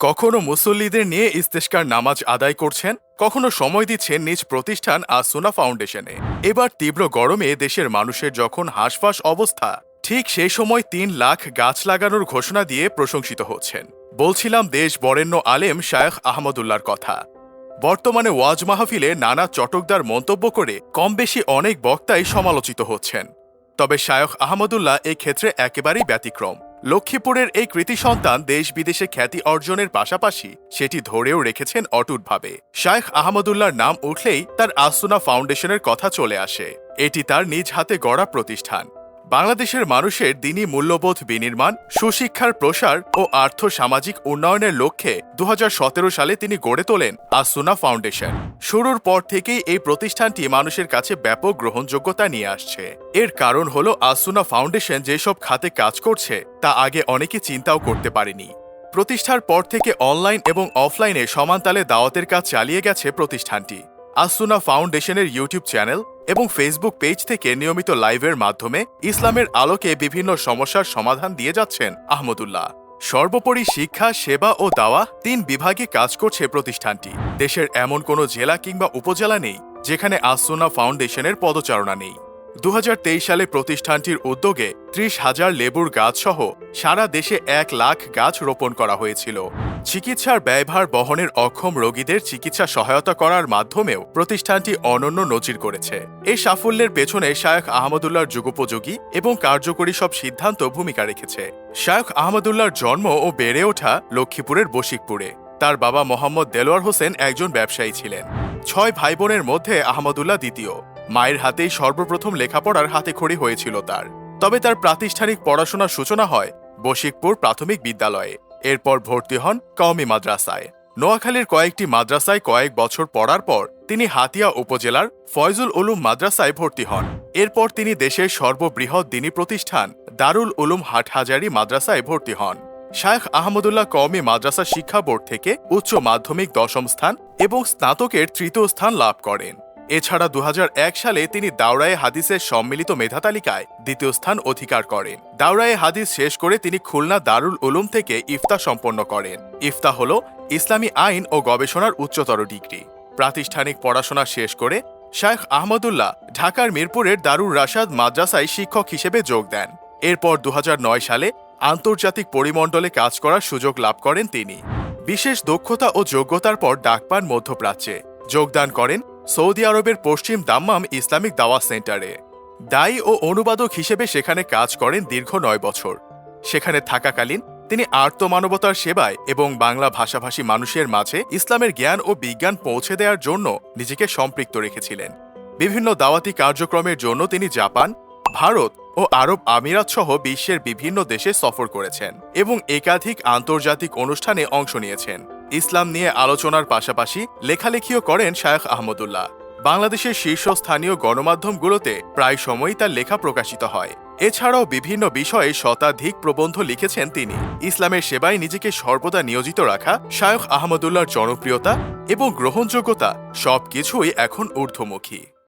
কখনো মুসল্লিদের নিয়ে ইস্তেস্কার নামাজ আদায় করছেন, কখনো সময় দিচ্ছেন নিজ প্রতিষ্ঠান আসুনা ফাউন্ডেশনে। এবার তীব্র গরমে দেশের মানুষের যখন হাঁসফাঁস অবস্থা, ঠিক সেই সময় তিন লাখ গাছ লাগানোর ঘোষণা দিয়ে প্রশংসিত হচ্ছেন। বলছিলাম দেশ বরেণ্য আলেম শায়েখ আহমদুল্লার কথা। বর্তমানে ওয়াজ মাহফিলে নানা চটকদার মন্তব্য করে কম বেশি অনেক বক্তাই সমালোচিত হচ্ছেন। তবে শায়খ আহমদুল্লাহ এক্ষেত্রে একেবারেই ব্যতিক্রম। লক্ষ্মীপুরের এই কৃতি সন্তান দেশ বিদেশে খ্যাতি অর্জনের পাশাপাশি সেটি ধরেও রেখেছেন অটুটভাবে। শায়েখ আহমদুল্লার নাম উঠলেই তার আসুনা ফাউন্ডেশনের কথা চলে আসে। এটি তার নিজ হাতে গড়া প্রতিষ্ঠান। বাংলাদেশের মানুষের দিনী মূল্যবোধ বিনির্মাণ, সুশিক্ষার প্রসার ও আর্থ সামাজিক উন্নয়নের লক্ষ্যে দু হাজার সতেরো সালে তিনি গড়ে তোলেন আসুনা ফাউন্ডেশন। শুরুর পর থেকেই এই প্রতিষ্ঠানটি মানুষের কাছে ব্যাপক গ্রহণযোগ্যতা নিয়ে আসছে। এর কারণ হলো আসুনা ফাউন্ডেশন যেসব খাতে কাজ করছে, তা আগে অনেকে চিন্তাও করতে পারেনি। প্রতিষ্ঠার পর থেকে অনলাইন এবং অফলাইনে সমানতালে দাওয়াতের কাজ চালিয়ে গেছে প্রতিষ্ঠানটি। আসুনা ফাউন্ডেশনের ইউটিউব চ্যানেল এবং ফেসবুক পেজ থেকে নিয়মিত লাইভের মাধ্যমে ইসলামের আলোকে বিভিন্ন সমস্যার সমাধান দিয়ে যাচ্ছেন আহমদুল্লাহ। সর্বোপরি শিক্ষা, সেবা ও দাওয়া তিন বিভাগে কাজ করছে প্রতিষ্ঠানটি। দেশের এমন কোনো জেলা কিংবা উপজেলা নেই যেখানে আসুনা ফাউন্ডেশনের পদচারণা নেই। দু হাজার তেইশ সালে প্রতিষ্ঠানটির উদ্যোগে ত্রিশ হাজার লেবুর গাছ সহ সারা দেশে এক লাখ গাছ রোপণ করা হয়েছিল। চিকিৎসার ব্যয়ভার বহনের অক্ষম রোগীদের চিকিৎসা সহায়তা করার মাধ্যমেও প্রতিষ্ঠানটি অনন্য নজির করেছে। এই সাফল্যের পেছনে শায়খ আহমদুল্লাহর যুগোপযোগী এবং কার্যকরী সব সিদ্ধান্ত ভূমিকা রেখেছে। শায়খ আহমদুল্লাহর জন্ম ও বেড়ে ওঠা লক্ষ্মীপুরের বশিকপুরে। তার বাবা মোহাম্মদ দেলোয়ার হোসেন একজন ব্যবসায়ী ছিলেন। ছয় ভাই বোনের মধ্যে আহমদুল্লাহ দ্বিতীয়। মায়ের হাতেই সর্বপ্রথম লেখাপড়ার হাতে খড়ি হয়েছিল তার। তবে তার প্রাতিষ্ঠানিক পড়াশোনার সূচনা হয় বশিকপুর প্রাথমিক বিদ্যালয়ে। এরপর ভর্তি হন কওমি মাদ্রাসায়। নোয়াখালীর কয়েকটি মাদ্রাসায় কয়েক বছর পড়ার পর তিনি হাতিয়া উপজেলার ফয়জুল উলুম মাদ্রাসায় ভর্তি হন। এরপর তিনি দেশের সর্ববৃহৎ দিনী প্রতিষ্ঠান দারুল উলুম হাটহাজারি মাদ্রাসায় ভর্তি হন। শায়েখ আহমদুল্লাহ কওমি মাদ্রাসা শিক্ষা বোর্ড থেকে উচ্চ মাধ্যমিক দশম স্থান এবং স্নাতকের তৃতীয় স্থান লাভ করেন। এছাড়া দু হাজার এক সালে তিনি দাওরায়ে হাদিসের সম্মিলিত মেধা তালিকায় দ্বিতীয় স্থান অধিকার করেন। দাওরায়ে হাদিস শেষ করে তিনি খুলনা দারুল উলুম থেকে ইফতা সম্পন্ন করেন। ইফতা হল ইসলামী আইন ও গবেষণার উচ্চতর ডিগ্রি। প্রাতিষ্ঠানিক পড়াশোনা শেষ করে শায়েখ আহমদুল্লাহ ঢাকার মিরপুরের দারুর রাশাদ মাদ্রাসায় শিক্ষক হিসেবে যোগ দেন। এরপর দু হাজার নয় সালে আন্তর্জাতিক পরিমণ্ডলে কাজ করার সুযোগ লাভ করেন তিনি। বিশেষ দক্ষতা ও যোগ্যতার পর ডাক পান মধ্যপ্রাচ্যে। যোগদান করেন সৌদি আরবের পশ্চিম দাম্মাম ইসলামিক দাওয়া সেন্টারে। দায়ী ও অনুবাদক হিসেবে সেখানে কাজ করেন দীর্ঘ নয় বছর। সেখানে থাকাকালীন তিনি আর্তমানবতার সেবায় এবং বাংলা ভাষাভাষী মানুষের মাঝে ইসলামের জ্ঞান ও বিজ্ঞান পৌঁছে দেওয়ার জন্য নিজেকে সম্পৃক্ত রেখেছিলেন। বিভিন্ন দাওয়াতি কার্যক্রমের জন্য তিনি জাপান, ভারত ও আরব আমিরাত সহ বিশ্বের বিভিন্ন দেশে সফর করেছেন এবং একাধিক আন্তর্জাতিক অনুষ্ঠানে অংশ নিয়েছেন। ইসলাম নিয়ে আলোচনার পাশাপাশি লেখালেখিও করেন শায়খ আহমদুল্লাহ। বাংলাদেশের শীর্ষস্থানীয় গণমাধ্যমগুলোতে প্রায় সময়ই তার লেখা প্রকাশিত হয়। এছাড়াও বিভিন্ন বিষয়ে শতাধিক প্রবন্ধ লিখেছেন তিনি। ইসলামের সেবায় নিজেকে সর্বদা নিয়োজিত রাখা, শায়খ আহমদুল্লার জনপ্রিয়তা এবং গ্রহণযোগ্যতা সবকিছুই এখন ঊর্ধ্বমুখী।